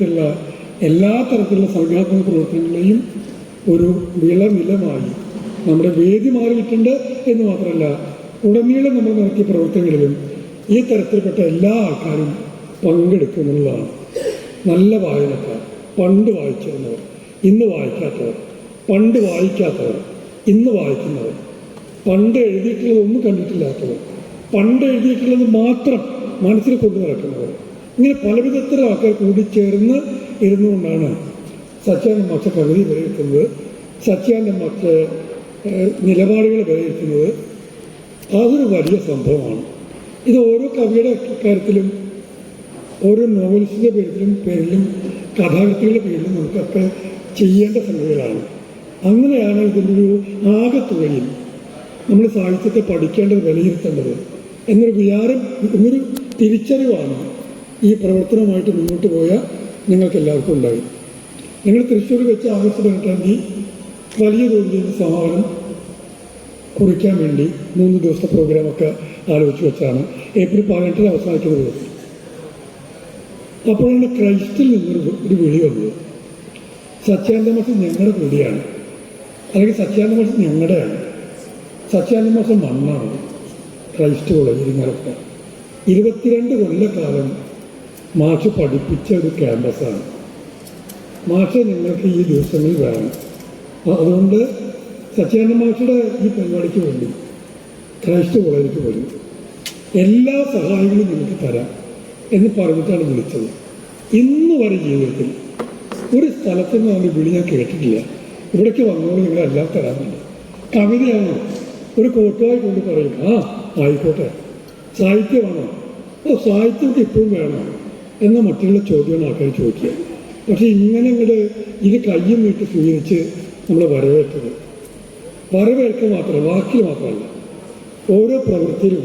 വിധത്തിലുള്ള എല്ലാ തരത്തിലുള്ള സർഗാത്മക പ്രവർത്തനങ്ങളെയും ഒരു വിളനിലമായി നമ്മുടെ വേദി മാറിയിട്ടുണ്ട് എന്ന് മാത്രമല്ല ഉടനീളം നമ്മൾ നടത്തിയ പ്രവർത്തനങ്ങളിലും ഈ തരത്തിൽപ്പെട്ട എല്ലാ ആൾക്കാരും പങ്കെടുക്കുന്നുള്ളതാണ് നല്ല വായനക്കാർ പണ്ട് വായിച്ചിരുന്നവർ ഇന്ന് വായിക്കാത്തവർ പണ്ട് വായിക്കാത്തവർ ഇന്ന് വായിക്കുന്നവർ പണ്ട് എഴുതിയിട്ടുള്ളത് ഒന്നും കണ്ടിട്ടില്ലാത്തവർ പണ്ട് എഴുതിയിട്ടുള്ളത് മാത്രം മനസ്സിൽ കൊണ്ടു നടക്കുന്നവർ ഇങ്ങനെ പല വിധത്തിലുള്ള ആൾക്കാർ കൂടിച്ചേർന്ന് ഇരുന്നുകൊണ്ടാണ് സത്യാനന്ദ മക്ഷ കവിത വിലയിരുത്തുന്നത്. സത്യാനന്ദ മക്ഷ നിലപാടുകൾ വിലയിരുത്തുന്നത്. അതൊരു വലിയ സംഭവമാണ്. ഇത് ഓരോ കവിയുടെ കാര്യത്തിലും ഓരോ നോവലിസ്റ്റിന്റെ പേരിലും പേരിലും കഥാകൃത്തുകളുടെ പേരിലും നമുക്കൊക്കെ ചെയ്യേണ്ട സംഗതികളാണ്. അങ്ങനെയാണ് ഇതിന്റെ ഒരു ആകത്തുകയിൽ നമ്മൾ സാഹിത്യത്തെ പഠിക്കേണ്ടത് വിലയിരുത്തേണ്ടത്. എന്നൊരു വിചാരം എന്നൊരു തിരിച്ചറിവാണ് ഈ പ്രവർത്തനവുമായിട്ട് മുന്നോട്ട് പോയ നിങ്ങൾക്ക് എല്ലാവർക്കും ഉണ്ടായി നിങ്ങൾ തൃശ്ശൂർ വെച്ച് ആഗസ്റ്റ് പതിനെട്ടാം തീയതി വലിയ തോതിൽ സമാപനം കുറിക്കാൻ വേണ്ടി മൂന്ന് ദിവസത്തെ പ്രോഗ്രാമൊക്കെ ആലോചിച്ച് വെച്ചാണ്. ഏപ്രിൽ പതിനെട്ടിന് അവസാനിക്കുന്ന അപ്പോഴാണ് ക്രൈസ്റ്റിൽ നിന്നൊരു ഒരു വിളി വന്നത്. സത്യാനന്ദ മാസം ഞങ്ങളുടെ കൂടിയാണ്. അല്ലെങ്കിൽ സത്യാനന്ദ മാസം ഞങ്ങളുടെയാണ്. സത്യാനന്ദ മാസം മണ്ണാണ്. Christ College Irinjalakuda. ഇരുപത്തിരണ്ട് കൊല്ലക്കാലം മാഷ് പഠിപ്പിച്ച ഒരു ക്യാമ്പസാണ്. മാഷ് നിങ്ങൾക്ക് ഈ ദിവസങ്ങളിൽ വേണം. അതുകൊണ്ട് സത്യാനന്ദ മാഷയുടെ ഈ പരിപാടിക്ക് വേണ്ടി ക്രൈസ്റ്റ് കോളേജിലേക്ക് വരും. എല്ലാ സഹായങ്ങളും നിങ്ങൾക്ക് തരാം എന്ന് പറഞ്ഞിട്ടാണ് വിളിച്ചത്. ഇന്ന് വരെ ജീവിതത്തിൽ ഒരു സ്ഥലത്തു നിന്ന് അവന്റെ വിളി ഞാൻ കേട്ടിട്ടില്ല. ഇവിടേക്ക് വന്നോളൂ നിങ്ങളെല്ലാം തരാറുണ്ട്. കവിതയാണോ? ഒരു കോട്ടുമായി കൊണ്ട് പറയും ആ ആയിക്കോട്ടെ. സാഹിത്യമാണോ? ഓ സാഹിത്യമൊക്കെ ഇപ്പോഴും വേണോ. എന്ന മറ്റുള്ള ചോദ്യമാണ് ആൾക്കാർ ചോദിക്കുക. പക്ഷേ ഇങ്ങനെ ഇത് കയ്യും നീട്ടി സ്വീകരിച്ച് നമ്മൾ വരവേൽക്കുന്നത് വരവേൽക്കുക മാത്രമല്ല വാക്കിൽ മാത്രമല്ല. ഓരോ പ്രവൃത്തിയിലും.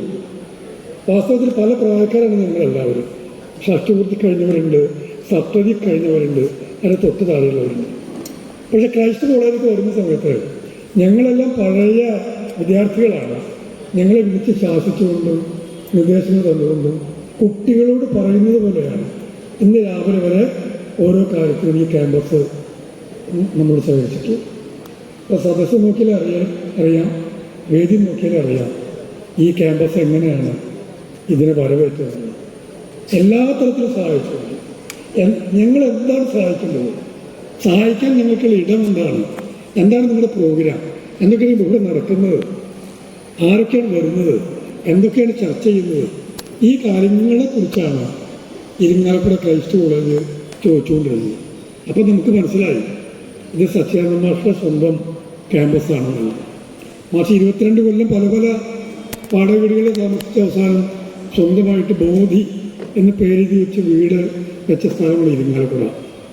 വാസ്തവത്തിൽ പല പ്രായക്കാരാണ് നിങ്ങളെല്ലാവരും ഷഷ്ടിപൂർത്തി കഴിഞ്ഞവരുണ്ട് സപ്തതി കഴിഞ്ഞവരുണ്ട് അതിന് തൊട്ട് താഴെയുള്ളവരുണ്ട്. പക്ഷെ ക്രൈസ്തവ കോളേജിലേക്ക് വരുന്ന സമയത്ത് ഞങ്ങളെല്ലാം പഴയ വിദ്യാർത്ഥികളാണ്. ഞങ്ങളെ വിളിച്ച് ശാസിച്ചുകൊണ്ടും നിർദ്ദേശങ്ങൾ തന്നുകൊണ്ടും കുട്ടികളോട് പറയുന്നത് പോലെയാണ്. ഇന്ന് രാവിലെ വരെ ഓരോ കാര്യത്തിലും ഈ ക്യാമ്പസ് നമ്മൾ സഹകരിച്ചിട്ട്. ഇപ്പോൾ സദസ്സ് നോക്കിയാൽ അറിയാം അറിയാം. വേദി നോക്കിയാൽ അറിയാം ഈ ക്യാമ്പസ് എങ്ങനെയാണ് ഇതിനെ വരവേറ്റത്. എല്ലാ തരത്തിലും സഹായിച്ചിട്ടുണ്ട്. ഞങ്ങൾ എന്താണ് സഹായിക്കേണ്ടത്? സഹായിക്കാൻ ഞങ്ങൾക്കുള്ള ഇടം എന്താണ്? എന്താണ് നിങ്ങളുടെ പ്രോഗ്രാം? എന്തൊക്കെയാണ് ഇവിടെ നടക്കുന്നത്? ആരൊക്കെയാണ് വരുന്നത്? എന്തൊക്കെയാണ് ചർച്ച ചെയ്യുന്നത്? ഈ കാര്യങ്ങളെക്കുറിച്ചാണ് ഇരിങ്ങാലക്കുട ക്രൈസ്റ്റ് കോളേജ് ചോദിച്ചുകൊണ്ടിരുന്നത്. അപ്പം നമുക്ക് മനസ്സിലായി ഇത് സത്യാനന്ദ മാഷയുടെ സ്വന്തം ക്യാമ്പസാണെന്നുള്ളത് മാഷ് ഇരുപത്തിരണ്ട് കൊല്ലം പല പല പാടവീടുകളിൽ താമസിച്ച അവസാനം സ്വന്തമായിട്ട് ബോധി എന്ന് പേരെഴുതി വെച്ച് വീട് വെച്ച സ്ഥലമാണ് ഇരിങ്ങാലക്കുട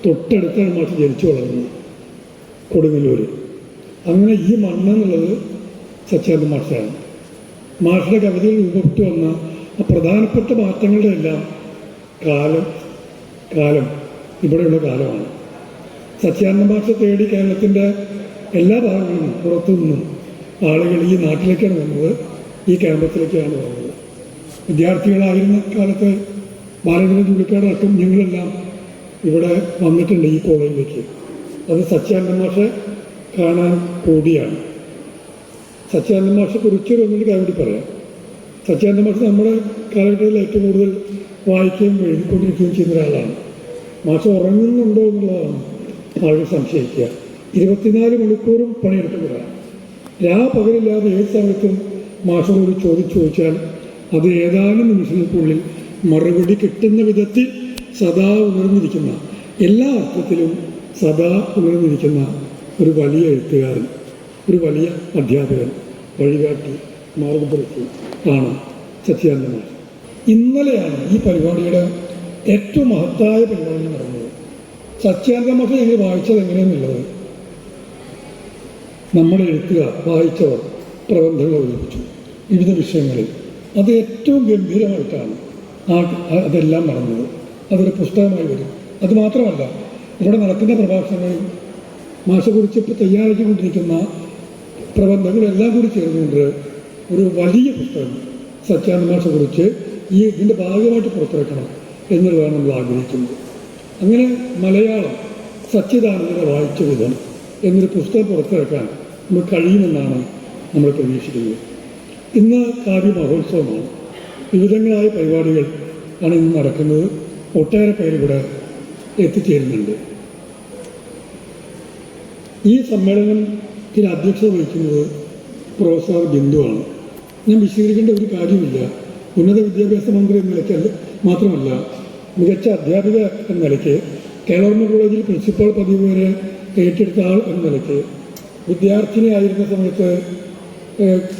തൊട്ടടുത്താണ് മാഷ് ജനിച്ചു വളർന്നത് കൊടുങ്ങല്ലൂർ അങ്ങനെ ഈ മണ്ണെന്നുള്ളത് സത്യാനന്ദ മാഷാണ് മാഷയുടെ കവിതയിൽ രൂപപ്പെട്ടു വന്ന പ്രധാനപ്പെട്ട മാറ്റങ്ങളുടെ എല്ലാം കാലം കാലം ഇവിടെയുള്ള കാലമാണ്. സത്യാനന്ദ ഭാഷ തേടി കേരളത്തിന്റെ എല്ലാ ഭാഗങ്ങളിലും പുറത്തു നിന്നും ആളുകൾ ഈ നാട്ടിലേക്കാണ് വന്നത് ഈ ക്യാമ്പസിലേക്കാണ് വന്നത് വിദ്യാർത്ഥികളായിരുന്ന കാലത്ത് ബാലചന്ദ്രൻ ചുള്ളിക്കാട് അടക്കം ഞങ്ങളെല്ലാം ഇവിടെ വന്നിട്ടുണ്ട് ഈ കോളേജിലേക്ക്. അത് സത്യാനന്ദ ഭാഷ കാണാൻ കൂടിയാണ്. സത്യാനന്ദ ഭാഷ കുറിച്ചൊരു ഒന്നിന്റെ കാര്യം പറയാം. സത്യാനന്ദ മാഷ് നമ്മുടെ കാലഘട്ടത്തിൽ ഏറ്റവും കൂടുതൽ വായിക്കുകയും എഴുതിക്കൊണ്ടിരിക്കുകയും ചെയ്യുന്ന ഒരാളാണ്. മാഷ് ഉറങ്ങുന്നുണ്ടോ എന്നുള്ളതാണ് ആളുകൾ സംശയിക്കുക. ഇരുപത്തിനാല് മണിക്കൂറും പണിയെടുക്കുന്നതാണ് രാ പകലില്ലാതെ ഏത് സമയത്തും ഒരു ചോദിച്ചു ചോദിച്ചാൽ അത് ഏതാനും നിമിഷങ്ങൾക്കുള്ളിൽ മറുപടി കിട്ടുന്ന വിധത്തിൽ സദാ ഉണർന്നിരിക്കുന്ന എല്ലാ അർത്ഥത്തിലും സദാ ഉണർന്നിരിക്കുന്ന ഒരു വലിയ എഴുത്തുകാരൻ ഒരു വലിയ അധ്യാപകൻ വഴികാട്ടി മാർഗദർശി ആണ്. സത്യാനന്ദ ഇന്നലെയാണ് ഈ പരിപാടിയുടെ ഏറ്റവും മഹത്തായ പരിപാടി നടന്നത് സത്യാനന്ദ മാഷ് ഞങ്ങൾ വായിച്ചത് എങ്ങനെയെന്നുള്ളത്? നമ്മുടെ എഴുത്തുകാർ വായിച്ചവർ പ്രബന്ധങ്ങൾ അവതരിപ്പിച്ചു വിവിധ വിഷയങ്ങളിൽ. അത് ഏറ്റവും ഗംഭീരമായിട്ടാണ് ആ ആ- അതെല്ലാം നടന്നത്. അതൊരു പുസ്തകമായി വരും. അത് മാത്രമല്ല ഇവിടെ നടക്കുന്ന പ്രഭാഷണങ്ങളിൽ മാഷ കുറിച്ച് ഇപ്പോൾ തയ്യാറാക്കിക്കൊണ്ടിരിക്കുന്ന പ്രബന്ധങ്ങളെല്ലാം കൂടി ചേർന്നുകൊണ്ട് ഒരു വലിയ പുസ്തകം സത്യാനന്ദ കുറിച്ച് ഈ ഇതിന്റെ ഭാഗമായിട്ട് പുറത്തിറക്കണം എന്നുള്ളതാണ് നമ്മൾ ആഗ്രഹിക്കുന്നത്. അങ്ങനെ മലയാളം സത്യദാനന്ദനെ വായിച്ച വിധം എന്നൊരു പുസ്തകം പുറത്തിറക്കാൻ നമുക്ക് കഴിയുമെന്നാണ് നമ്മൾ പ്രതീക്ഷിക്കുന്നത്. ഇന്ന് കാവ്യ മഹോത്സവമാണ് വിവിധങ്ങളായ പരിപാടികൾ ആണ് ഇന്ന് നടക്കുന്നത്. ഒട്ടേറെ പേര് എത്തിച്ചേരുന്നുണ്ട്. ഈ സമ്മേളനത്തിന് അധ്യക്ഷത വഹിക്കുന്നത് പ്രൊഫസർ ബിന്ദുവാണ്. ഞാൻ വിശദീകരിക്കേണ്ട ഒരു കാര്യമില്ല. ഉന്നത വിദ്യാഭ്യാസ മന്ത്രി എന്ന നിലയ്ക്ക് മാത്രമല്ല മികച്ച അധ്യാപിക എന്ന നിലയ്ക്ക് കേരള കോളേജിൽ പ്രിൻസിപ്പൽ പതിവ് വരെ ഏറ്റെടുത്ത ആൾ എന്ന നിലയ്ക്ക് വിദ്യാർത്ഥിനി ആയിരുന്ന സമയത്ത്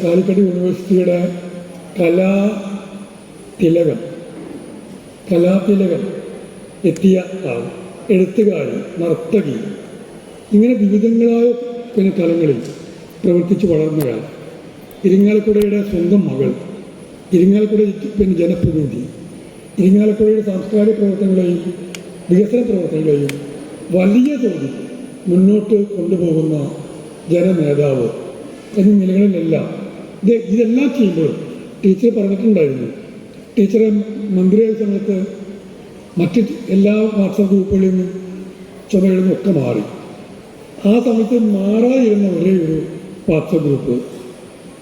കാലിക്കറ്റ് യൂണിവേഴ്സിറ്റിയുടെ കലാ തിലകം കലാതിലകൻ എത്തിയ ആൾ എഴുത്തുകാരി നർത്തകി ഇങ്ങനെ വിവിധങ്ങളായ പിന്നെ തലങ്ങളിൽ പ്രവർത്തിച്ച് വളർന്നയാൾ. ഇരിങ്ങാലക്കുടയുടെ സ്വന്തം മകൾ ഇരിങ്ങാലക്കുട പിന്നെ ജനപ്രതിനിധി ഇരിങ്ങാലക്കുടയുടെ സാംസ്കാരിക പ്രവർത്തനങ്ങളെയും വികസന പ്രവർത്തനങ്ങളെയും വലിയ തോതിൽ മുന്നോട്ട് കൊണ്ടുപോകുന്ന ജനനേതാവ് എന്നീ നിലകളിലെല്ലാം ഇത് ഇതെല്ലാം ചെയ്യുമ്പോൾ ടീച്ചർ പറഞ്ഞിട്ടുണ്ടായിരുന്നു. ടീച്ചറെ മന്ത്രിയായ സമയത്ത് മറ്റ് എല്ലാ വാട്സാപ്പ് ഗ്രൂപ്പുകളിൽ നിന്നും ചുമകളിൽ നിന്നൊക്കെ മാറി. ആ സമയത്ത് മാറാതിരുന്ന ഒരേ ഒരു വാട്സപ്പ് ഗ്രൂപ്പ്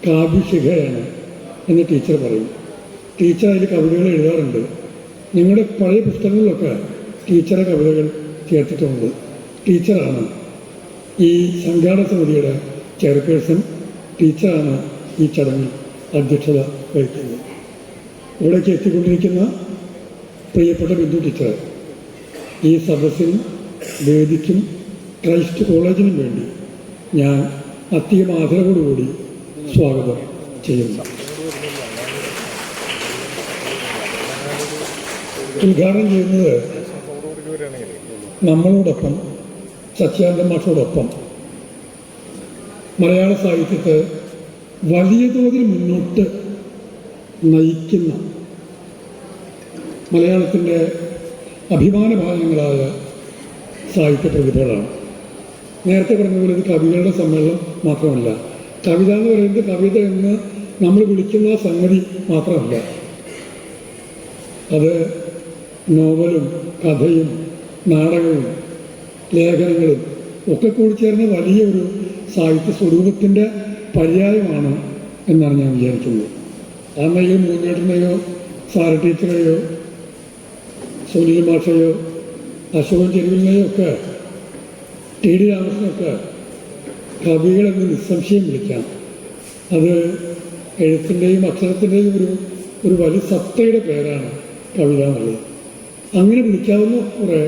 കാവ്യശിഖയാണ് എന്ന് ടീച്ചർ പറയും. ടീച്ചർ അതിൽ കവിതകൾ എഴുതാറുണ്ട്. ഞങ്ങളുടെ പഴയ പുസ്തകങ്ങളിലൊക്കെ ടീച്ചറെ കവിതകൾ ചേർത്തിട്ടുണ്ട്. ടീച്ചറാണ് ഈ സംഘാടക സമിതിയുടെ ചെയർപേഴ്സൺ. ടീച്ചറാണ് ഈ ചടങ്ങിൽ അധ്യക്ഷത വഹിക്കുന്നത്. ഇവിടേക്ക് എത്തിക്കൊണ്ടിരിക്കുന്ന പ്രിയപ്പെട്ട ബിന്ദു ടീച്ചർ ഈ സദസ്സിനും വേദിക്കും ക്രൈസ്റ്റ് കോളേജിനും വേണ്ടി ഞാൻ അധികം ആദരവോടുകൂടി സ്വാഗതം ചെയ്യുന്നു. ഉദ്ഘാടനം ചെയ്യുന്നത് നമ്മളോടൊപ്പം സത്യാനന്ദ മാഷോടൊപ്പം മലയാള സാഹിത്യത്തെ വലിയ തോതിൽ മുന്നോട്ട് നയിക്കുന്ന മലയാളത്തിന്റെ അഭിമാന ഭാഗങ്ങളായ സാഹിത്യ പ്രതിഭകളാണ്. നേരത്തെ പറഞ്ഞതുപോലെ ഇത് കവികളുടെ സമ്മേളനം മാത്രമല്ല കവിത എന്ന് പറയുന്നത് കവിത എന്ന് നമ്മൾ വിളിക്കുന്ന സംഗതി മാത്രമല്ല. അത് നോവലും കഥയും നാടകവും ലേഖനങ്ങളും ഒക്കെ കൂടി ചേർന്ന വലിയൊരു സാഹിത്യ സ്വരൂപത്തിന്റെ പര്യായമാണ് എന്നാണ് ഞാൻ വിചാരിക്കുന്നത്. അന്നയോ മൂന്നേട്ടനെയോ സാര ടീച്ചറെയോ സുനിൽ മാഷയോ അശോകൻ ചെരുവിനെയോ ഒക്കെ ടി ഡി രാമകൃഷ്ണനൊക്കെ കവികളെന്ന് നിസ്സംശയം വിളിക്കാം. അത് എഴുത്തിന്റെയും അക്ഷരത്തിന്റെയും ഒരു ഒരു വലിയ സത്തയുടെ പേരാണ് കവിത എന്നുള്ളത് അങ്ങനെ വിളിക്കാവുന്ന കുറേ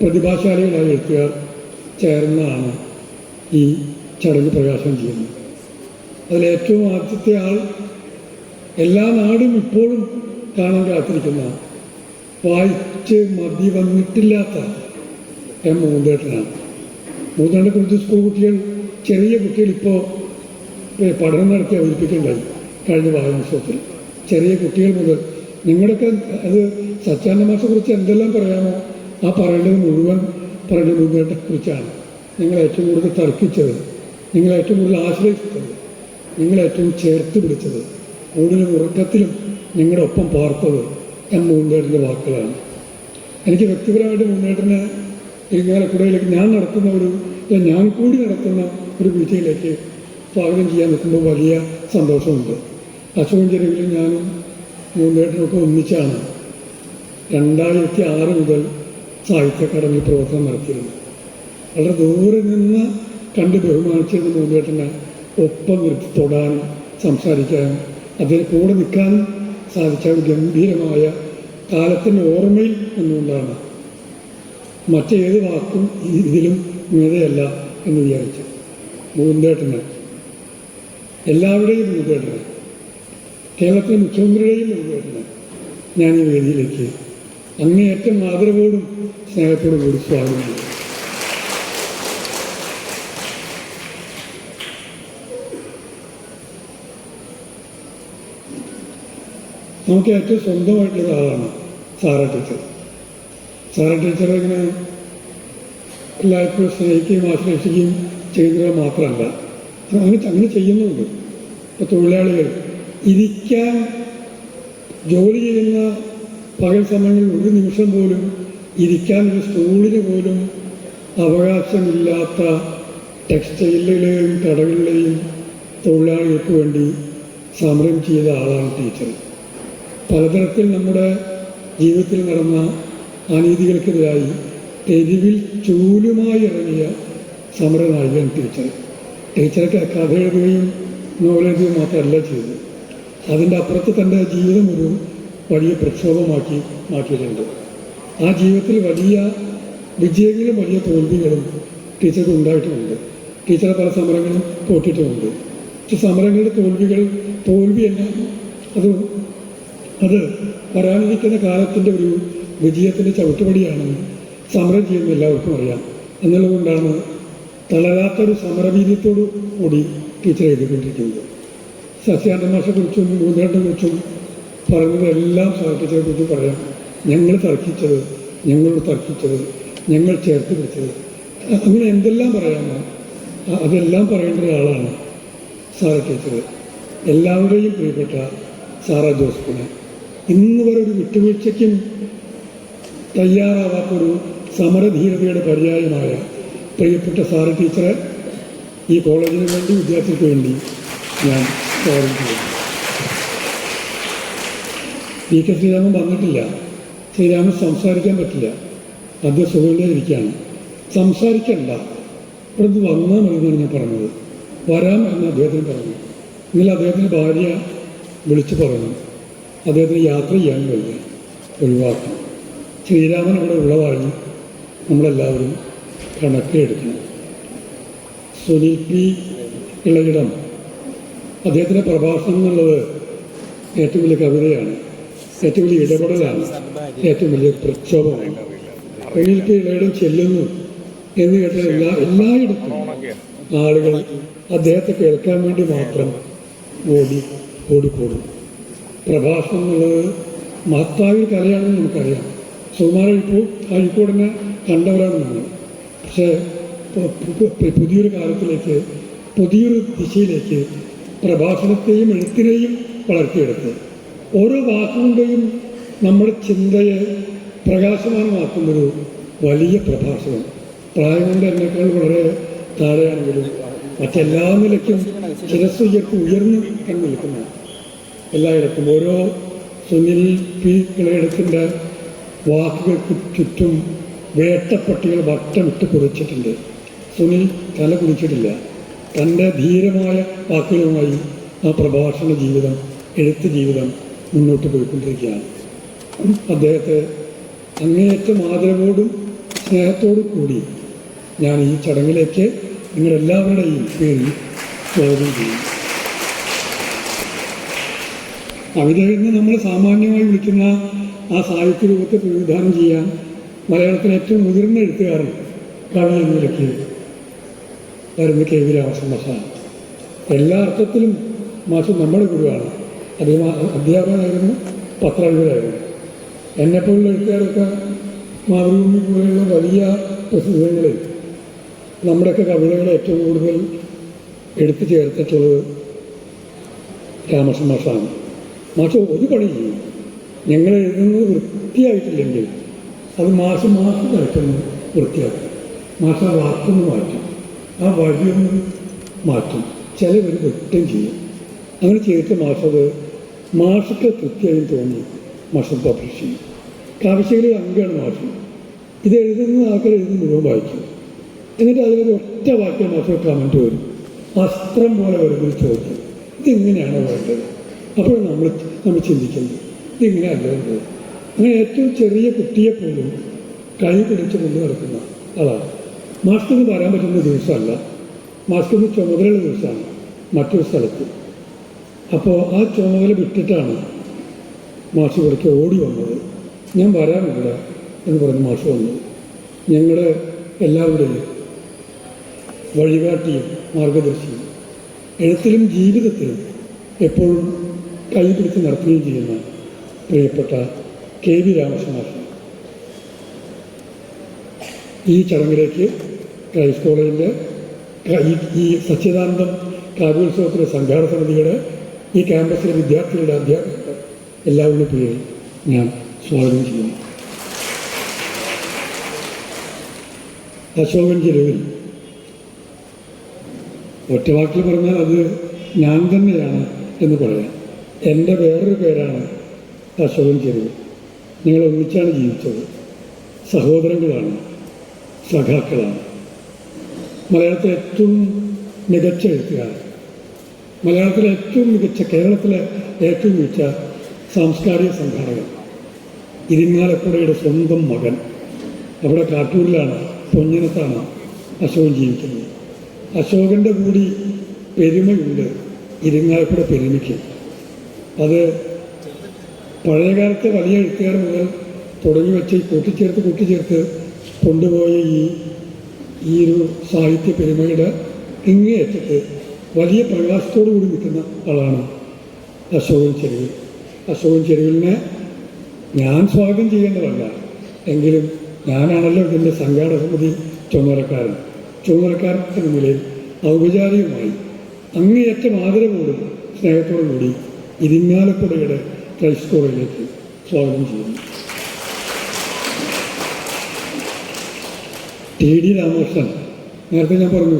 പ്രതിഭാശാലികളായ എഴുത്തുകാർ ചേർന്നാണ് ഈ ചടങ്ങ് പ്രകാശനം ചെയ്യുന്നത്. അതിലേറ്റവും ആദ്യത്തെ ആൾ എല്ലാ നാടും ഇപ്പോഴും കാണാൻ കാത്തിരിക്കുന്ന വായിച്ച് മതി വന്നിട്ടില്ലാത്ത എം മൂന്തേട്ടനാണ് മൂന്നേട്ടനെ കുറിച്ച് സ്കൂൾ കുട്ടികൾ ചെറിയ കുട്ടികൾ ഇപ്പോൾ പഠനം നടത്തി അവതരിപ്പിക്കേണ്ടത് കഴിഞ്ഞ വായനോത്സവത്തിൽ ചെറിയ കുട്ടികൾ മുതൽ നിങ്ങളൊക്കെ അത് സത്യാനന്ദ മാഷെ കുറിച്ച് എന്തെല്ലാം പറയാമോ? ആ പറയേണ്ടത് മുഴുവൻ പറയേണ്ട മൂന്നേട്ടെ കുറിച്ചാണ്. നിങ്ങൾ ഏറ്റവും കൂടുതൽ തർക്കിച്ചത് നിങ്ങൾ ഏറ്റവും കൂടുതൽ ആശ്രയിച്ചത് നിങ്ങൾ ഏറ്റവും ചേർത്ത് പിടിച്ചത് കൂടുതലും ഉറക്കത്തിലും നിങ്ങളുടെ ഒപ്പം പാർത്തത് എം മൂന്നേട്ടിന്റെ വാക്കുകളാണ്. എനിക്ക് വ്യക്തിപരമായിട്ട് മുന്നേറ്റത്തിന് ഇരിങ്ങാലക്കുടയിലേക്ക് ഞാൻ നടത്തുന്ന ഒരു ഞാൻ കൂടി നടത്തുന്ന ഒരു വീഴ്ചയിലേക്ക് സ്വാഗതം ചെയ്യാൻ നിൽക്കുമ്പോൾ വലിയ സന്തോഷമുണ്ട്. അശോകൻ ചെരുവിലും ഞാനും മൂന്നേട്ടനൊക്കെ ഒന്നിച്ചാണ് രണ്ടായിരത്തി ആറ് മുതൽ സാഹിത്യ അക്കാദമി പ്രവർത്തനം നടത്തിയിരുന്നു വളരെ ദൂരെ നിന്ന് കണ്ട് ബഹുമാനിച്ചിരുന്ന മൂന്നേട്ടനെ ഒപ്പം നിർത്തി തൊടാനും സംസാരിക്കാനും അതിന് കൂടെ നിൽക്കാനും സാധിച്ച ഒരു ഗംഭീരമായ കാലത്തിന്റെ ഓർമ്മയിൽ എന്നുകൊണ്ടാണ് മറ്റേത് വാക്കും ഇതിലും മീതയല്ല എന്ന് വിചാരിച്ചു. മൂന്തേട്ടന് എല്ലാവരുടെയും മുകുന്ദേട്ടന്. കേരളത്തിലെ മുഖ്യമന്ത്രിയുടെയും മുകുന്ദേട്ടന് ഞാൻ ഈ വേദിയിലേക്ക് അങ്ങേയറ്റം ആദരവോടും സ്നേഹത്തോടും കൂടി സ്വാഗതം. നമുക്ക് ഏറ്റവും സ്വന്തമായിട്ടുള്ള ആളാണ് സാറ ടീച്ചർ. സാറ ടീച്ചർ ഇങ്ങനെ എല്ലാവർക്കും സ്നേഹിക്കുകയും ആശ്ലേഷിക്കുകയും ചെയ്യുന്നത് മാത്രമല്ല അങ്ങനെ അങ്ങനെ ചെയ്യുന്നുണ്ട്. ഇപ്പോൾ തൊഴിലാളികൾ ഇരിക്കാൻ ജോലി ചെയ്യുന്ന പകൽ സമയങ്ങളിൽ ഒരു നിമിഷം പോലും ഇരിക്കാൻ ഒരു സ്റ്റൂളിന് പോലും അവകാശമില്ലാത്ത ടെക്സ്റ്റൈലിലെയും കടകളിലെയും തൊഴിലാളികൾക്ക് വേണ്ടി സമരം ചെയ്ത ആളാണ് ടീച്ചർ പലതരത്തിൽ നമ്മുടെ ജീവിതത്തിൽ നടന്ന അനീതികൾക്കെതിരായി തെരുവിൽ ചൂലുമായി ഇറങ്ങിയ സമരനായകൻ ടീച്ചർ. ടീച്ചറൊക്കെ കഥ എഴുതുകയും നോവൽ എഴുതുകയും മാത്രമല്ല ചെയ്തത്. അതിന്റെ അപ്പുറത്ത് തന്റെ ജീവിതം ഒരു വലിയ പ്രക്ഷോഭമാക്കി മാറ്റിയിട്ടുണ്ട്. ആ ജീവിതത്തിൽ വലിയ വിജയങ്ങളും വലിയ തോൽവികളും ടീച്ചർക്ക് ഉണ്ടായിട്ടുണ്ട്. ടീച്ചറെ പല സമരങ്ങളും തോറ്റിട്ടുമുണ്ട് പക്ഷെ സമരങ്ങളുടെ തോൽവികൾ തോൽവിയല്ല അത് അത് വരാനിരിക്കുന്ന കാലത്തിന്റെ ഒരു വിജയത്തിന്റെ ചവിട്ടുപടിയാണെന്ന് സമരം ചെയ്യുന്ന എല്ലാവർക്കും അറിയാം. എന്നുള്ളതുകൊണ്ടാണ് തളരാത്തൊരു സമരവീര്യത്തോടു കൂടി ടീച്ചർ എഴുതിക്കൊണ്ടിരിക്കുന്നത്. സത്യാനന്ദ മാഷെക്കുറിച്ചും മൂന്നേട്ടെ കുറിച്ചും പറഞ്ഞതെല്ലാം സാഹിത്യത്തെ കുറിച്ച് പറയാം. ഞങ്ങൾ തർക്കിച്ചത് ഞങ്ങളോട് തർക്കിച്ചത് ഞങ്ങൾ ചേർത്ത് പിടിച്ചത്. അങ്ങനെ എന്തെല്ലാം പറയാമോ അതെല്ലാം പറയേണ്ട ഒരാളാണ് സാറ ടീച്ചർ എല്ലാവരുടെയും പ്രിയപ്പെട്ട സാറ ജോസഫിനെ ഇന്ന് വരെ ഒരു വിട്ടുവീഴ്ചയ്ക്കും തയ്യാറാവാത്തൊരു സമരധീരതയുടെ പര്യായമായ പ്രിയപ്പെട്ട സാറ് ടീച്ചറെ ഈ കോളേജിന് വേണ്ടി വിദ്യാർത്ഥികൾക്ക് വേണ്ടി ഞാൻ സ്വാഗതം പി കെ ശ്രീരാമൻ വന്നിട്ടില്ല ശ്രീരാമൻ സംസാരിക്കാൻ പറ്റില്ല. അദ്ദേഹം സുഖമില്ലാതിരിക്കുകയാണ്. സംസാരിക്കണ്ട. ഇവിടുന്ന് വന്നാൽ മതി എന്നാണ് ഞാൻ പറഞ്ഞത്. വരാം എന്ന് അദ്ദേഹത്തിന് പറഞ്ഞു. ഇന്നലെ അദ്ദേഹത്തിന്റെ ഭാര്യ വിളിച്ചു പറഞ്ഞു. അദ്ദേഹത്തിന് യാത്ര ചെയ്യാൻ കഴിയും ഒഴിവാക്കി ശ്രീരാമൻ അവിടെ ഉള്ളതായി നമ്മളെല്ലാവരും കണക്കിലെടുക്കണം സുനിൽ പി. ഇളകിടം. അദ്ദേഹത്തിന്റെ പ്രഭാഷണം എന്നുള്ളത് ഏറ്റവും വലിയ കവിതയാണ്. ഏറ്റവും വലിയ ഇടപെടലാണ്. ഏറ്റവും വലിയ പ്രക്ഷോഭമാണ്. സുനിൽ പി. ഇളകിടം ചെല്ലുന്നു എന്ന് കേട്ടാൽ എല്ലാ എല്ലായിടത്തും ആളുകൾ അദ്ദേഹത്തെ കേൾക്കാൻ വേണ്ടി മാത്രം ഓടി ഓടിക്കൂടും പ്രഭാഷണം എന്നുള്ളത് മഹത്തായ കലയാണെന്ന് നമുക്കറിയാം. സുകുമാരൻ ഇപ്പോൾ അഴിക്കോടിനെ കണ്ടവരാണ് പക്ഷേ പുതിയൊരു കാലത്തിലേക്ക് പുതിയൊരു ദിശയിലേക്ക് പ്രഭാഷണത്തെയും എഴുത്തിനെയും വളർത്തിയെടുത്ത്. ഓരോ വാക്കുകൊണ്ടെയും നമ്മുടെ ചിന്തയെ പ്രകാശമാനമാക്കുന്നൊരു വലിയ പ്രഭാഷണം. പ്രായം കൊണ്ട് എന്നേക്കാൾ വളരെ താഴെയാണെങ്കിലും മറ്റെല്ലാ നിലയ്ക്കും ശിരസ് ഉയർന്നു എന്ന് നിൽക്കുന്നു. എല്ലായിടത്തും ഓരോ സുനിൽ പി. കിളയിടത്തിന്റെ വാക്കുകൾക്ക് ചുറ്റും വേട്ടപ്പട്ടികൾ വട്ടമിട്ട് കുറിച്ചിട്ടുണ്ട്. സുനിൽ തല കുറിച്ചിട്ടില്ല. തന്റെ ധീരമായ വാക്കുകളുമായി ആ പ്രഭാഷണ ജീവിതം എഴുത്ത് ജീവിതം മുന്നോട്ട് പോയിക്കൊണ്ടിരിക്കുകയാണ്. അദ്ദേഹത്തെ അങ്ങേയറ്റം ആദരവോടും സ്നേഹത്തോടും കൂടി ഞാൻ ഈ ചടങ്ങിലേക്ക് നിങ്ങളെല്ലാവരുടെയും പേരിൽ സ്വാഗതം ചെയ്യുന്നു. കവിതയെന്ന് നമ്മൾ സാമാന്യമായി വിളിക്കുന്ന ആ സാഹിത്യ രൂപത്തെ പ്രതിനിധാനം ചെയ്യാൻ മലയാളത്തിലെ ഏറ്റവും മുതിർന്ന എഴുത്തുകാരൻ കാണാൻ നിലയ്ക്ക് വരുന്ന കെ വി മാഷാണ് എല്ലാ അർത്ഥത്തിലും മാസം നമ്മുടെ ഗുരുവാണ്. അദ്ദേഹം അധ്യാപകനായിരുന്നു പത്രാധിപരായിരുന്നു എന്നെപ്പോലുള്ള എഴുത്തുകാരൊക്കെ മാതൃഭൂമി പോലെയുള്ള വലിയ പ്രസിദ്ധങ്ങളിൽ നമ്മുടെയൊക്കെ കവിതകളെ ഏറ്റവും കൂടുതൽ എടുത്തു ചേർത്തിട്ടുള്ളത് രാമകൃഷ്ണൻ മാസം ഒരു പണി ചെയ്യും ഞങ്ങൾ എഴുതുന്നത് വൃത്തിയായിട്ടില്ലെങ്കിൽ അത് മാസം മാസം തരക്കുന്നു വൃത്തിയാക്കും. മാസം വാക്കൊന്ന് മാറ്റും. ആ വഴിയൊന്ന് മാറ്റും. ചിലവർ വെട്ടും ചെയ്യും. അങ്ങനെ ചെയ്തിട്ട് മാസത് മാസത്തെ തൃപ്തിയായും തോന്നി. മാസം പബ്ലിഷ് ചെയ്യും കാവശ്യകളിൽ അംഗമാണ് മാസം. ഇത് എഴുതുന്ന ആൾക്കാർ എഴുതി മുഴുവൻ വായിക്കും. എന്നിട്ട് അതിലൊരു ഒറ്റ വാക്യം മാസം കമന്റ് വരും. അസ്ത്രം പോലെ വരുന്നൊരു ചോദ്യം. ഇതെങ്ങനെയാണ് വേണ്ടത്? അപ്പോൾ നമ്മൾ നമ്മൾ ചിന്തിക്കുന്നത്. ഇതിങ്ങനെയല്ല വേണ്ടത്? അങ്ങനെ ഏറ്റവും ചെറിയ കുട്ടിയെ പോലും കൈ പിടിച്ച് കൊണ്ടു നടക്കുന്ന ആളാണ്. മാസ്കിന് വരാൻ പറ്റുന്ന ദിവസമല്ല. മാസ്കിന് ചുമതലയുള്ള ദിവസമാണ് മറ്റൊരു സ്ഥലത്ത്. അപ്പോൾ ആ ചുമതല വിട്ടിട്ടാണ് മാഷ് ഇവിടേക്ക് ഓടി വന്നത്. ഞാൻ വരാമില്ല എന്ന് പറഞ്ഞ് മാഷ് വന്നു. ഞങ്ങളുടെ എല്ലാവരുടെയും വഴികാട്ടിയും മാർഗദർശിയും എഴുത്തിലും ജീവിതത്തിലും എപ്പോഴും കൈപിടിച്ച് നടത്തുകയും ചെയ്യുന്ന പ്രിയപ്പെട്ട കെ വി ഈ ചടങ്ങിലേക്ക് ക്രൈസ്റ്റ് കോളേജിന്റെ ഈ- സച്ചിദാനന്ദം കാവ്യോത്സവത്തിലെ സംഘാടന സമിതിയുടെ ഈ ക്യാമ്പസിലെ വിദ്യാർത്ഥികളുടെ അധ്യാപകർ എല്ലാവരുടെ പേരിൽ ഞാൻ സ്വാഗതം ചെയ്യുന്നു. അശോകൻ ചെരുവിൽ ഒറ്റവാക്കിൽ പറഞ്ഞാൽ അത് ഞാൻ തന്നെയാണ് എന്ന് പറയാം. എന്റെ വേറൊരു പേരാണ് അശോകൻ ചെരുവ് നിങ്ങൾ ഒന്നിച്ചാണ് ജീവിച്ചത്. സഹോദരങ്ങളാണ് സഖാക്കളാണ്. മലയാളത്തിലെ ഏറ്റവും മികച്ച എഴുത്തുകാരൻ മലയാളത്തിലെ ഏറ്റവും മികച്ച കേരളത്തിലെ ഏറ്റവും മികച്ച സാംസ്കാരിക സംഘാടകൻ ഇരിങ്ങാലക്കുടയുടെ സ്വന്തം മകൻ. അവിടെ കാട്ടൂരിലാണ് പൊഞ്ഞനത്താണ് അശോകൻ ജീവിക്കുന്നത്. അശോകന്റെ കൂടി പെരുമയുണ്ട് ഇരിങ്ങാലക്കുട പെരുമയ്ക്ക്. അത് പഴയകാലത്തെ വലിയ എഴുത്തുകാർ മുതൽ തുടങ്ങി വെച്ച് കൂട്ടിച്ചേർത്ത് കൂട്ടിച്ചേർത്ത് കൊണ്ടുപോയ ഈ ഈ ഒരു സാഹിത്യ പെരുമയുടെ ഇങ്ങേയറ്റത്ത് വലിയ പ്രകാശത്തോടു കൂടി നിൽക്കുന്ന ആളാണ് അശോകൻ ചെരുവിൽ അശോകൻ ചെരുവിലിനെ ഞാൻ സ്വാഗതം ചെയ്യേണ്ടതല്ല. എങ്കിലും ഞാനാണല്ലോ ഇതിന്റെ സംഘാടക സമിതി ചുമതലക്കാരൻ. ചുമതലക്കാരൻ എന്ന നിലയിൽ ഔപചാരികമായി അങ്ങേയറ്റം ആദരവോടും സ്നേഹത്തോടും കൂടി ഇരിങ്ങാലക്കുടയുടെ ക്രൈസ്റ്റ് കോളേജിലേക്ക് സ്വാഗതം ചെയ്യുന്നു. T D Ramakrishnan. നേരത്തെ ഞാൻ പറഞ്ഞു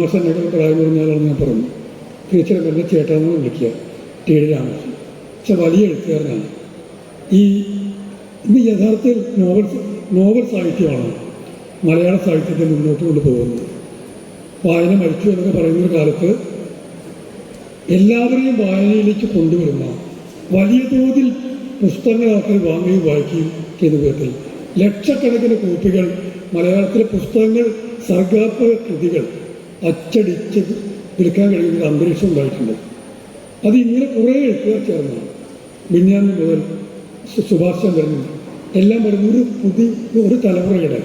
മാസ്റ്റർ എന്നെക്കാളും പ്രായം പറഞ്ഞാലാണ് ഞാൻ പറഞ്ഞു. തീർച്ചയായിട്ടും എന്റെ ചേട്ടാന്ന് വിളിക്കുക. T D Ramakrishnan. പക്ഷെ വലിയ എഴുത്തുകാരനാണ്. ഈ ഇന്ന് യഥാർത്ഥത്തിൽ നോവൽ നോവൽ സാഹിത്യമാണ് മലയാള സാഹിത്യത്തെ മുന്നോട്ട് കൊണ്ടുപോകുന്നത്. വായന മരിച്ചു എന്നൊക്കെ പറയുന്ന കാലത്ത് എല്ലാവരെയും വായനയിലേക്ക് കൊണ്ടുവരുന്ന വലിയ തോതിൽ പുസ്തകങ്ങൾ ആൾക്കാർ വാങ്ങുകയും വായിക്കുകയും ചെയ്ത. വിധത്തിൽ ലക്ഷക്കണക്കിന് കോപ്പികൾ മലയാളത്തിലെ പുസ്തകങ്ങൾ സർഗാത്മക കൃതികൾ അച്ചടിച്ച് വിൽക്കാൻ കഴിയുന്ന ഒരു അന്തരീക്ഷം ഉണ്ടായിട്ടുണ്ട്. അത് ഇങ്ങനെ കുറേ എഴുത്തുകാർ ചേർന്നാണ്. മിന്നാന്ന് മുതൽ സുഭാഷ് ചന്ദ്രനും എല്ലാം പറഞ്ഞു ഒരു പുതിയ ഒരു തലമുറയുടെ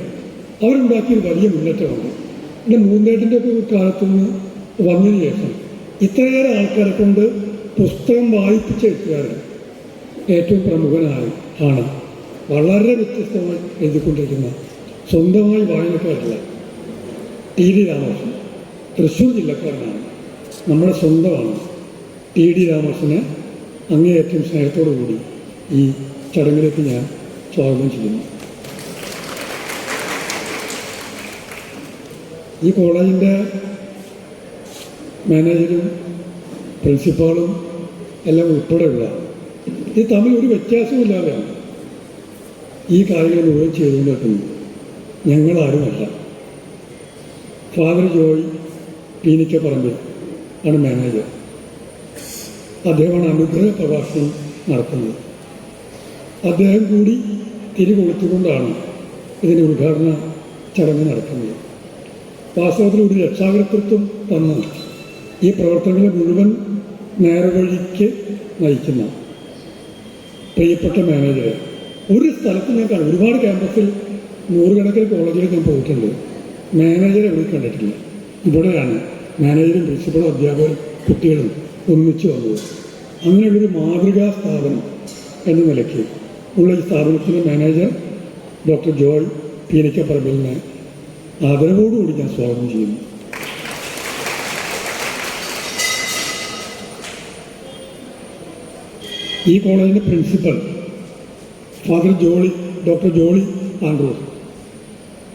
അവരുണ്ടാക്കിയ വലിയ മുന്നേറ്റമാണ്. പിന്നെ മൂന്നേട്ടിന്റെ ഒക്കെ കാലത്തുനിന്ന് വന്നതിന് ശേഷം ഇത്രയേറെ ആൾക്കാരെ കൊണ്ട് പുസ്തകം വായിപ്പിച്ച എഴുത്തുകാരൻ ഏറ്റവും പ്രമുഖനായി ആണ്. വളരെ വ്യത്യസ്തമായി എഴുതിക്കൊണ്ടിരിക്കുന്ന സ്വന്തമായി വായനക്കാരില്ല. T D Ramakrishnan. തൃശ്ശൂർ ജില്ലക്കാരനാണ്. നമ്മുടെ സ്വന്തമാണ് ടി ഡി രാമകൃഷ്ണനെ അങ്ങേയറ്റം സ്നേഹത്തോടു കൂടി ഈ ചടങ്ങിലേക്ക് ഞാൻ സ്വാഗതം ചെയ്യുന്നു. ഈ കോളേജിന്റെ മാനേജരും പ്രിൻസിപ്പാളും എല്ലാം ഉൾപ്പെടെയുള്ള ഇത് തമ്മിൽ ഒരു വ്യത്യാസമില്ലാതെയാണ് ഈ കാര്യങ്ങൾ മുഴുവൻ ചെയ്തുകൊണ്ടിരിക്കുന്നത് ഞങ്ങളാരുമല്ല. ഫാദർ ജോയ് പീനിക്ക പറമ്പിൽ ആണ് മാനേജർ. അദ്ദേഹമാണ് അനുഗ്രഹ പ്രഭാഷണം നടത്തുന്നത്. അദ്ദേഹം കൂടി തിരികൊളുത്തുകൊണ്ടാണ് ഇതിന്റെ ഉദ്ഘാടന ചടങ്ങ് നടത്തുന്നത് വാസ്തവത്തിൽ ഒരു രക്ഷാകർത്തൃത്വം തന്ന് ഈ പ്രവർത്തനങ്ങളെ മുഴുവൻ നേർവഴിക്ക് നയിക്കുന്ന. പ്രിയപ്പെട്ട മാനേജറെ ഒരു സ്ഥലത്ത് ഞാൻ ഒരുപാട് ക്യാമ്പസിൽ നൂറുകണക്കിന് കോളേജിൽ ഞാൻ പോയിട്ടുണ്ട്. മാനേജറെ അവിടെ കണ്ടിട്ടില്ല. ഇവിടെയാണ് മാനേജറും പ്രിൻസിപ്പളും അധ്യാപകരും കുട്ടികളും ഒന്നിച്ചു വന്നത്. അങ്ങനെയുള്ളൊരു മാതൃകാ സ്ഥാപനം എന്ന നിലയ്ക്ക് ഉള്ള ഈ സ്ഥാപനത്തിന്റെ മാനേജർ ഡോക്ടർ ജോയ് പീനിക്കപ്പറമ്പിലിനെ ആദരവോടുകൂടി ഞാൻ സ്വാഗതം ചെയ്യുന്നു. ഈ കോളേജിന്റെ principal father Jolly doctor Jolly Andrews.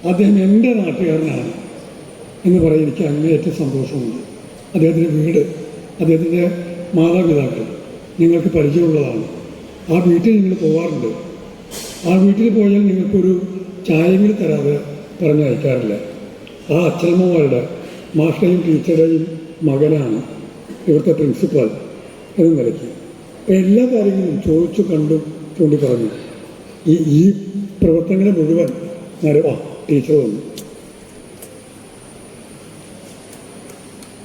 അദ്ദേഹം എന്റെ നാട്ടുകാരനാണ് എന്ന് പറയാൻ എനിക്ക് അങ്ങേയറ്റം സന്തോഷമുണ്ട്. അദ്ദേഹത്തിന്റെ വീട് അദ്ദേഹത്തിന്റെ മാതാപിതാക്കൾ നിങ്ങൾക്ക് പരിചയമുള്ളതാണ്. ആ വീട്ടിൽ നിങ്ങൾ പോകാറുണ്ട് ആ വീട്ടിൽ പോയാൽ നിങ്ങൾക്കൊരു ചായയെങ്കിലും തരാതെ പറഞ്ഞയക്കാറില്ല ആ അച്ഛനമ്മമാരുടെ മാസ്റ്ററേയും ടീച്ചറേയും മകനാണ് ഇവിടുത്തെ പ്രിൻസിപ്പാൾ എന്ന് നിലയ്ക്ക്. എല്ലാ കാര്യങ്ങളും ചോദിച്ചു കണ്ടും ചൂണ്ടി പറഞ്ഞു. ഈ ഈ പ്രവർത്തനങ്ങളെ മുഴുവൻ ഞാൻ ആ ടീച്ചർ വന്നു.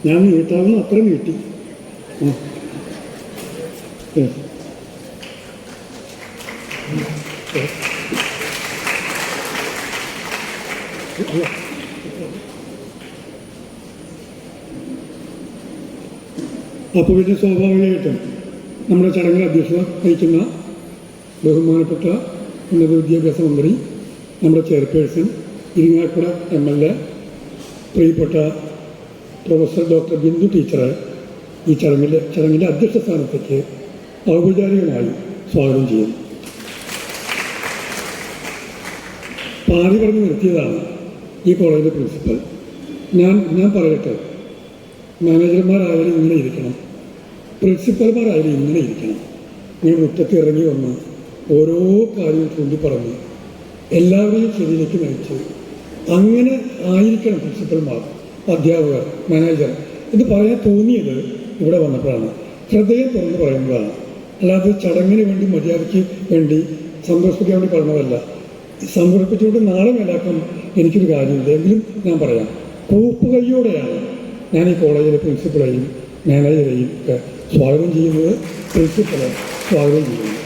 ഞാൻ നീട്ടാവുന്ന അത്ര നീട്ടി അപ്പൊ പിന്നെ സ്വാഭാവികമായിട്ടും നമ്മുടെ ചടങ്ങിൽ അധ്യക്ഷത വഹിക്കുന്ന ബഹുമാനപ്പെട്ട ഉന്നത വിദ്യാഭ്യാസ മന്ത്രി നമ്മുടെ chairperson Irinjalakuda M L A പ്രിയപ്പെട്ട പ്രൊഫസർ ഡോക്ടർ ബിന്ദു ടീച്ചറെ ഈ ചടങ്ങിൽ ചടങ്ങിന്റെ അധ്യക്ഷ സ്ഥാനത്തേക്ക് ഔപചാരികമായി സ്വാഗതം ചെയ്യുന്നു. പാതി പറഞ്ഞ് നിർത്തിയതാണ് ഈ കോളേജിലെ പ്രിൻസിപ്പൽ. ഞാൻ ഞാൻ പറയട്ടെ മാനേജർമാരായാലും ഇങ്ങനെ ഇരിക്കണം. പ്രിൻസിപ്പൽമാരായാലും ഇങ്ങനെ ഇരിക്കണം. നീ മുറ്റത്ത് ഇറങ്ങി വന്ന് ഓരോ കാര്യവും ചൂണ്ടി പറഞ്ഞ് എല്ലാവരെയും ശരിയിലേക്ക് നയിച്ച് അങ്ങനെ ആയിരിക്കണം പ്രിൻസിപ്പൽമാർ അധ്യാപകർ മാനേജർ. ഇത് പറയാൻ തോന്നിയത് ഇവിടെ വന്നപ്പോഴാണ്. ഹൃദയം തുറന്ന് പറയുന്നതാണ് അല്ലാതെ ചടങ്ങിന് വേണ്ടി മര്യാദയ്ക്ക് വേണ്ടി സന്തോഷിപ്പിക്കാൻ വേണ്ടി പറഞ്ഞതല്ല. സന്തോഷിപ്പിച്ചുകൊണ്ട് നാളെ മേലാക്കാൻ എനിക്കൊരു കാര്യമില്ല. എങ്കിലും ഞാൻ പറയാം. കൂപ്പ് കൈയോടെയാണ് ഞാൻ ഈ കോളേജിലെ പ്രിൻസിപ്പളെയും മാനേജറെയും ഒക്കെ സ്വാഗതം ചെയ്യുന്നത് പ്രിൻസിപ്പളെ സ്വാഗതം ചെയ്യുന്നു.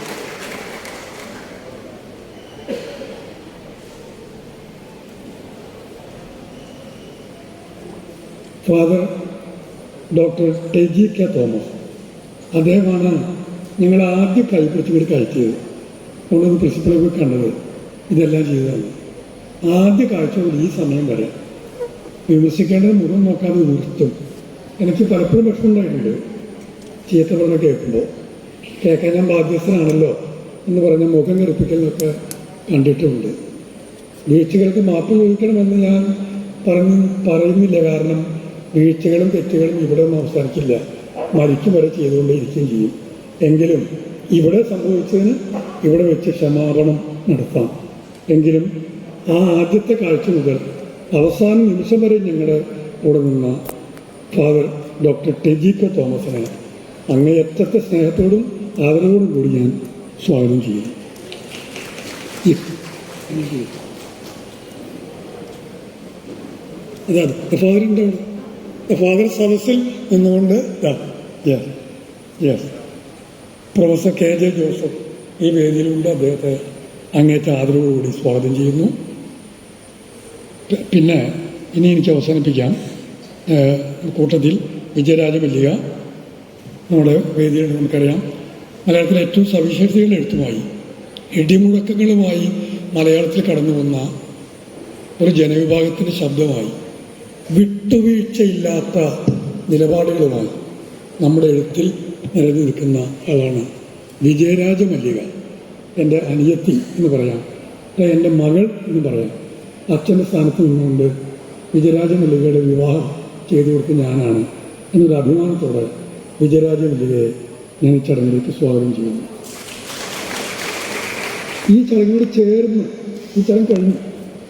Father doctor Teji K Thomas അദ്ദേഹമാണ് ഞങ്ങൾ ആദ്യം കൈപ്പിടിച്ച് കൂടി കയറ്റിയത്. കൊണ്ടുവന്ന് പ്രിൻസിപ്പളെ പോയി കണ്ടത് ഇതെല്ലാം ചെയ്തതാണ്. ആദ്യ കാഴ്ച മുതൽ ഈ സമയം വരെ. വിമർശിക്കേണ്ടത് മുഖം നോക്കാതെ നിർത്തും എനിക്ക് പലപ്പോഴും വിഷമമുണ്ടായിട്ടുണ്ട്. ചീത്ത പറഞ്ഞ കേൾക്കുമ്പോൾ കേൾക്കാൻ ഞാൻ ബാധ്യസ്ഥനാണല്ലോ എന്ന് പറഞ്ഞ മുഖം കറുപ്പിക്കലിനൊക്കെ കണ്ടിട്ടുമുണ്ട് വീഴ്ചകൾക്ക് മാപ്പ് ചോദിക്കണമെന്ന് ഞാൻ പറഞ്ഞ് പറയുന്നില്ല. കാരണം വീഴ്ചകളും തെറ്റുകളും ഇവിടെ ഒന്നും അവസാനിക്കില്ല. മരിക്കും വരെ ചെയ്തുകൊണ്ടേയിരിക്കുകയും ചെയ്യും. എങ്കിലും ഇവിടെ സംഭവിച്ചതിന് ഇവിടെ വെച്ച് ക്ഷമാപണം നടത്താം. എങ്കിലും ആ ആദ്യത്തെ കാഴ്ച മുതൽ അവസാന നിമിഷം വരെ ഞങ്ങളുടെ കൂടെ നിന്ന ഫാദർ ഡോക്ടർ ടെജിക്കോ തോമസിനെ അങ്ങേയറ്റത്തെ സ്നേഹത്തോടും ആദരവോടും കൂടി ഞാൻ സ്വാഗതം ചെയ്യുന്നു. അതെ അതാണ്. ഫാദറിന്റെ ഫാദർ സദസ്സിൽ നിന്നുകൊണ്ട് yes professor K J Joseph ഈ വേദിയിലുണ്ട്. അദ്ദേഹത്തെ അങ്ങേറ്റ ആദരവോടുകൂടി സ്വാഗതം ചെയ്യുന്നു. പിന്നെ ഇനി എനിക്ക് അവസാനിപ്പിക്കാം. കൂട്ടത്തിൽ വിജയരാജ മല്ലിക നമ്മുടെ വേദിയിൽ നമുക്കറിയാം. മലയാളത്തിലെ ഏറ്റവും സവിശേഷതകൾ എഴുത്തുമായി ഇടിമുഴക്കങ്ങളുമായി മലയാളത്തിൽ കടന്നു വന്ന ഒരു ജനവിഭാഗത്തിന്റെ ശബ്ദമായി വിട്ടുവീഴ്ചയില്ലാത്ത നിലപാടുകളുമായി നമ്മുടെ എഴുത്തിൽ നിലനിൽ നിൽക്കുന്ന ആളാണ് വിജയരാജ മല്ലിക. എന്റെ അനിയത്തി എന്ന് പറയാം. എന്റെ മകൾ എന്ന് പറയാം. അച്ഛന്റെ സ്ഥാനത്ത് നിന്നുകൊണ്ട് വിജയരാജ മല്ലികയുടെ വിവാഹം ചെയ്തു കൊടുത്ത ഞാനാണ്. എന്നൊരു അഭിമാനത്തോടെ വിജയരാജ മല്ലികയെ ഞാൻ ഈ ചടങ്ങിലേക്ക് സ്വാഗതം ചെയ്യുന്നു. ഈ ചടങ്ങിനോട് ചേർന്ന് ഈ ചടങ്ങ് കഴിഞ്ഞു.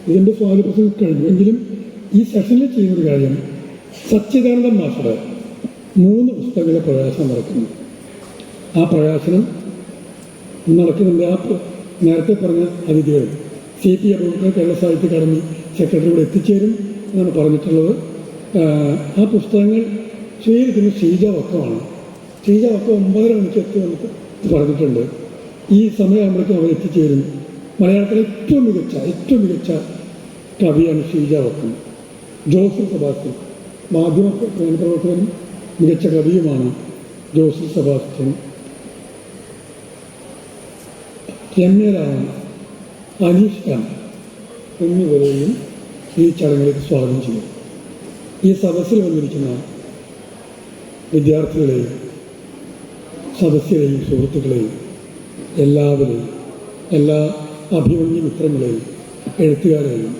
ഇതിന്റെ സ്വാഗതപ്രസംഗം കഴിഞ്ഞു. എങ്കിലും ഈ സെഷനിൽ ചെയ്യുന്നൊരു കാര്യം സച്ചിദാനന്ദ മാസ്റ്റർ മൂന്ന് പുസ്തകങ്ങളുടെ പ്രകാശനം നടക്കുന്നു ആ പ്രകാശനം നടക്കുന്നുണ്ട്. ആ നേരത്തെ പറഞ്ഞ അതിഥികൾ സി പി അബൂബക്കർ കേരള സാഹിത്യ അക്കാദമി സെക്രട്ടറി കൂടെ എത്തിച്ചേരും എന്നാണ് പറഞ്ഞിട്ടുള്ളത്. ആ പുസ്തകങ്ങൾ സ്വീകരിക്കുന്ന ഷീജ വക്കമാണ് ഷീജ വക്കം ഒമ്പതര മണിക്ക് എത്തുമെന്ന് പറഞ്ഞിട്ടുണ്ട്. ഈ സമയമാകുമ്പോഴേക്കും അവർ എത്തിച്ചേരും മലയാളത്തിലെ ഏറ്റവും മികച്ച ഏറ്റവും മികച്ച കവിയാണ് ഷീജ വക്കം ജോസഫ് സെബാസ്റ്റ്യൻ. മാധ്യമ പ്രവർത്തകനും മികച്ച കവിയുമാണ് ജോസഫ് സെബാസ്റ്റ്യൻ. രാമൻ അനീഷ് ഖാൻ എന്നിവരെയും ഈ ചടങ്ങിലേക്ക് സ്വാഗതം ചെയ്യും ഈ സദസ്സിൽ വന്നിരിക്കുന്ന വിദ്യാർത്ഥികളെയും സദസ്യരെയും സുഹൃത്തുക്കളെയും എല്ലാവരെയും എല്ലാ അഭിമന്യ മിത്രങ്ങളെയും എഴുത്തുകാരെയും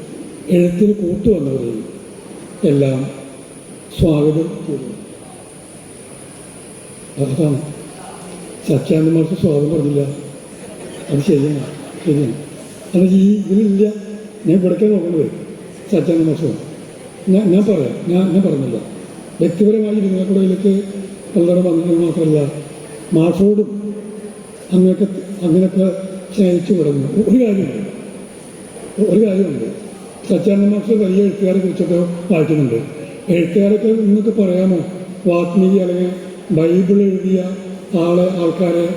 എഴുത്തിന് കൂട്ടുവന്നവരെയും എല്ലാം സ്വാഗതം ചെയ്തു അതാണ് സത്യാനന്ദമാർക്ക് സ്വാഗതം പറഞ്ഞില്ല. അത് ശരിയാണ് ശരിയാണ്. അത് ഈ ഇതിലില്ല. ഞാൻ ഇവിടേക്ക് നോക്കുന്നത് സത്യാനന്ദ ഞാൻ ഞാൻ പറയാം. ഞാൻ ഞാൻ പറഞ്ഞില്ല. വ്യക്തിപരമായി നിങ്ങൾക്കിടയിലേക്ക് പലതരം വന്നത് മാത്രമല്ല മാഷോടും അങ്ങനെയൊക്കെ അങ്ങനെയൊക്കെ സ്നേഹിച്ചു തുടങ്ങി ഒരു കാര്യമുണ്ട്. ഒരു കാര്യമുണ്ട്. സത്യാനന്ദ മാസ്റ്റർ വലിയ എഴുത്തുകാരെ കുറിച്ചൊക്കെ വായിക്കുന്നുണ്ട്. എഴുത്തുകാരൊക്കെ നിങ്ങൾക്ക് പറയാമോ? വാത്മീകി അല്ലെങ്കിൽ ബൈബിൾ എഴുതിയ ആളെ ആൾക്കാരെ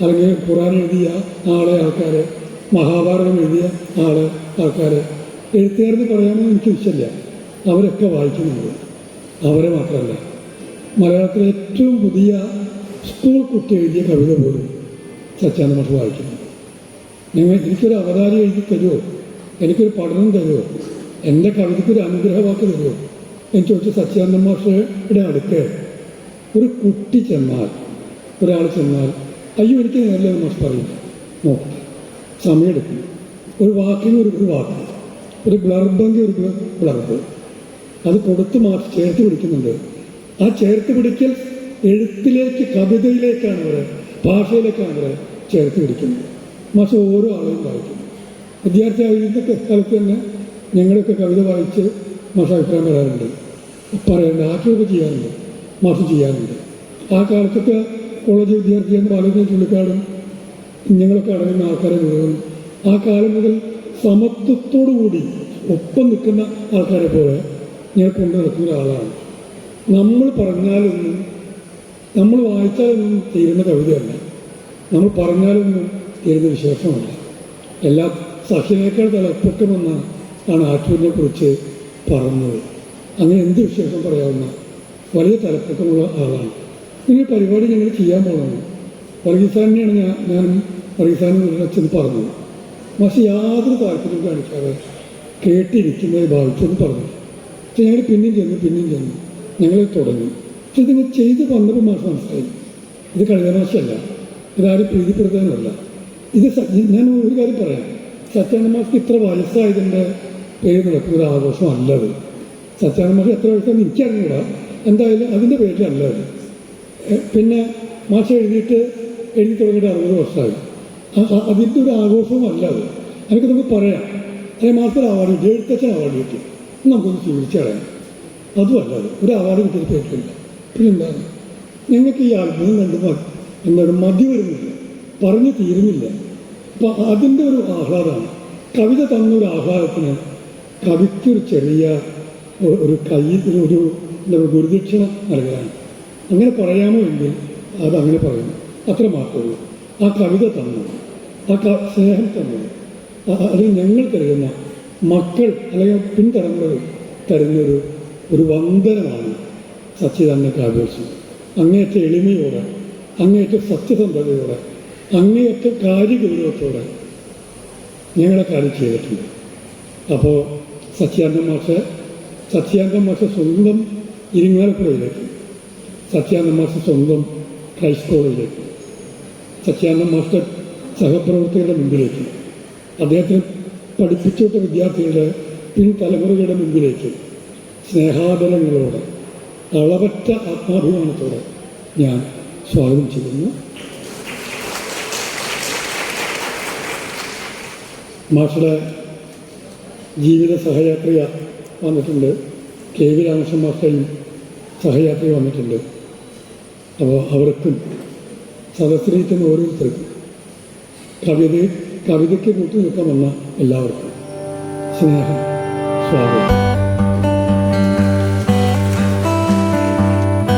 അല്ലെങ്കിൽ ഖുറാൻ എഴുതിയ ആളെ ആൾക്കാരെ മഹാഭാരതം എഴുതിയ ആളെ ആൾക്കാരെ. എഴുത്തുകാരെന്ന് പറയാമോ എനിക്ക് ഇഷ്ടമില്ല. അവരൊക്കെ വായിക്കുന്നുണ്ട്. അവരെ മാത്രമല്ല മലയാളത്തിലെ ഏറ്റവും പുതിയ സ്കൂൾ കുട്ടി എഴുതിയ കവിത പോലും സത്യാനന്ദ മഠം വായിക്കുന്നു. നിങ്ങൾ എനിക്കൊരു അവതാരം എഴുതി തരുമോ എനിക്കൊരു പഠനം തരുമോ എന്റെ കവിതയ്ക്ക് ഒരു അനുഗ്രഹവാക്ക് തരുമോ എന്ന് ചോദിച്ചു സത്യാനന്ദ മാഷയുടെ അടുത്ത് ഒരു കുട്ടി ചെന്നാൽ ഒരാൾ ചെന്നാൽ അയ്യോ എനിക്ക് നേരില്ല മാഷ് പറയില്ല നോക്കട്ടെ സമയമെടുക്കും ഒരു വാക്കിന് ഒരു ഒരു വാക്ക് ഒരു ബ്ലർബെങ്കിൽ ഒരു ബ്ല- ബ്ലർബ് അത് കൊടുത്ത് മാറ്റി ചേർത്ത് പിടിക്കുന്നുണ്ട്. ആ ചേർത്ത് പിടിക്കൽ എഴുത്തിലേക്ക് കവിതയിലേക്കാണ് അവരെ ഭാഷയിലേക്കാണ് അവരെ ചേർത്ത് പിടിക്കുന്നത്. മാഷ ഓരോ ആളെയും വായിക്കുന്നു വിദ്യാർത്ഥി ആയിരുന്നൊക്കെ കാലത്ത് തന്നെ ഞങ്ങളൊക്കെ കവിത വായിച്ച് മാഷ അഭിപ്രായം വരാറുണ്ട് പറയുന്നത് ആക്കിയൊക്കെ ചെയ്യാറുണ്ട്. മാഷ് ചെയ്യാറുണ്ട്. ആ കാലത്തൊക്കെ കോളേജ് വിദ്യാർത്ഥിയാണ് ബാലകൃഷ്ണൻ ചുള്ളിക്കാടും ഞങ്ങളൊക്കെ അടങ്ങുന്ന ആൾക്കാരെ മുഴുവൻ ആ കാലം മുതൽ സമത്വത്തോടു കൂടി ഒപ്പം നിൽക്കുന്ന ആൾക്കാരെ പോലെ ഞാൻ കൊണ്ട് നടക്കുന്ന ഒരാളാണ് നമ്മൾ പറഞ്ഞാലൊന്നും നമ്മൾ വായിച്ചാലൊന്നും തീരുന്ന കവിതയല്ല. നമ്മൾ പറഞ്ഞാലൊന്നും തീരുന്ന വിശേഷമല്ല. എല്ലാ സഖ്യനേക്കാൾ തലപ്പൊക്കമെന്ന ആണ് ആറ്റൂരിനെ കുറിച്ച് പറഞ്ഞത്. അങ്ങനെ എന്ത് വിശേഷം പറയാവുന്ന വലിയ തലപ്പൊക്കമുള്ള ആളാണ്. ഇങ്ങനെ പരിപാടി ഞങ്ങൾ ചെയ്യാൻ പോകുന്നത് വർഗീസാനെയാണ് ഞാൻ ഞാൻ വർഗീസാനും അച്ഛൻ പറഞ്ഞത്. പക്ഷേ യാതൊരു താല്പര്യം കാണിക്കാതെ കേട്ടിരിക്കുന്നത് ഭാവിച്ചെന്ന് പറഞ്ഞു ഞങ്ങൾ പിന്നെയും ചെന്നു പിന്നെയും ചെന്നു. ഞങ്ങൾ തുടങ്ങി. പക്ഷെ ഇതിനെ ചെയ്ത് വന്നപ്പോൾ മാസം മനസ്സിലായി ഇത് കളിതമാശയല്ല. ഇതാരും പ്രീതിപ്പെടുത്താനല്ല ഇത് ഞാൻ ഒരു കാര്യം പറയാം. സത്യാനന്ദ മാസ്ക്ക് ഇത്ര വയസ്സായതിന്റെ പേര് നടക്കുന്ന ഒരു ആഘോഷമല്ല അത്. സത്യാനന്ദ എത്ര വയസ്സാണെന്ന് എനിക്കറിഞ്ഞൂടാ. എന്തായാലും അതിന്റെ പേരിലല്ല അത്. പിന്നെ മാഷ എഴുതിയിട്ട് എഴുതി തുടങ്ങിയിട്ട് അറുപത് വർഷമായി. അതിന്റെ ഒരു ആഘോഷവും അല്ല അത്. എനിക്ക് നമുക്ക് പറയാം. അല്ലെങ്കിൽ മാസത്തിൽ അവാർഡ് കിട്ടി എഴുത്തച്ഛൻ അവാർഡ് കിട്ടി നമുക്കൊന്ന് കളയാം അതുമല്ല അത് ഒരു അവാർഡ് കിട്ടിയത് കേട്ടില്ല പിന്നെന്താണ്? ഞങ്ങൾക്ക് ഈ അത്ഭുതം കണ്ട് എന്താണ് മതി വരുന്നില്ല. പറഞ്ഞു തീരുന്നില്ല. അപ്പം അതിന്റെ ഒരു ആഹ്ലാദമാണ്. കവിത തന്ന ഒരു ആഹ്ലാദത്തിന് കവിക്കൊരു ചെറിയ ഒരു കൈ ഒരു എന്താ പറയുക ഗുരുദക്ഷിണ നൽകാനാണ്. അങ്ങനെ പറയാമോ എങ്കിൽ അതങ്ങനെ പറയുന്നു. അത്ര മാത്രമേ ആ കവിത തന്നു. ആ സ്നേഹം തന്നു. ആ- അത് ഞങ്ങൾ തരുന്ന മക്കൾ അല്ലെങ്കിൽ പിൻതലമുറകൾ തരുന്നൊരു ഒരു വന്ദനമാണ് സച്ചിദാനന്ദ കാവ്യോത്സവം അങ്ങേയറ്റ എളിമയോടെ അങ്ങേയറ്റ സത്യസന്ധതയോടെ അങ്ങേയറ്റ കാര്യഗൗരവത്തോടെ ഞങ്ങളെ കാര്യം ചെയ്തിട്ടുണ്ട്. അപ്പോൾ സത്യാനന്ദ മാഷ് സത്യാനന്ദ മാഷ് സ്വന്തം ഇരിങ്ങാലക്കുടയിലേക്ക് സത്യാനന്ദ മാഷ് സ്വന്തം ക്രൈസ്റ്റ് കോളേജിലേക്ക് സത്യാനന്ദ മാസ്റ്റർ സഹപ്രവർത്തകരുടെ മുമ്പിലേക്ക് അദ്ദേഹത്തിന് പഠിപ്പിച്ചുവിട്ട വിദ്യാർത്ഥികളുടെ പിൻതലമുറകളുടെ മുമ്പിലേക്ക് സ്നേഹാദരങ്ങളോടെ അളവറ്റ ആത്മാഭിമാനത്തോടെ ഞാൻ സ്വാഗതം ചെയ്യുന്നു. മാഷയുടെ ജീവിത സഹയാത്രിക വന്നിട്ടുണ്ട്. കെ വി രാമകൃഷ്ണൻ മാസ്റ്റയും സഹയാത്രി വന്നിട്ടുണ്ട്. അപ്പോൾ അവർക്കും സദസ്സിലിരിക്കുന്ന ഓരോരുത്തർക്കും കവിത കവിതയ്ക്ക് കൂട്ടി നിൽക്കാൻ വന്ന എല്ലാവർക്കും സ്നേഹം സ്വാഗതം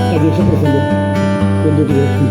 അധ്യക്ഷ പ്രസംഗം കൊണ്ടുപോയി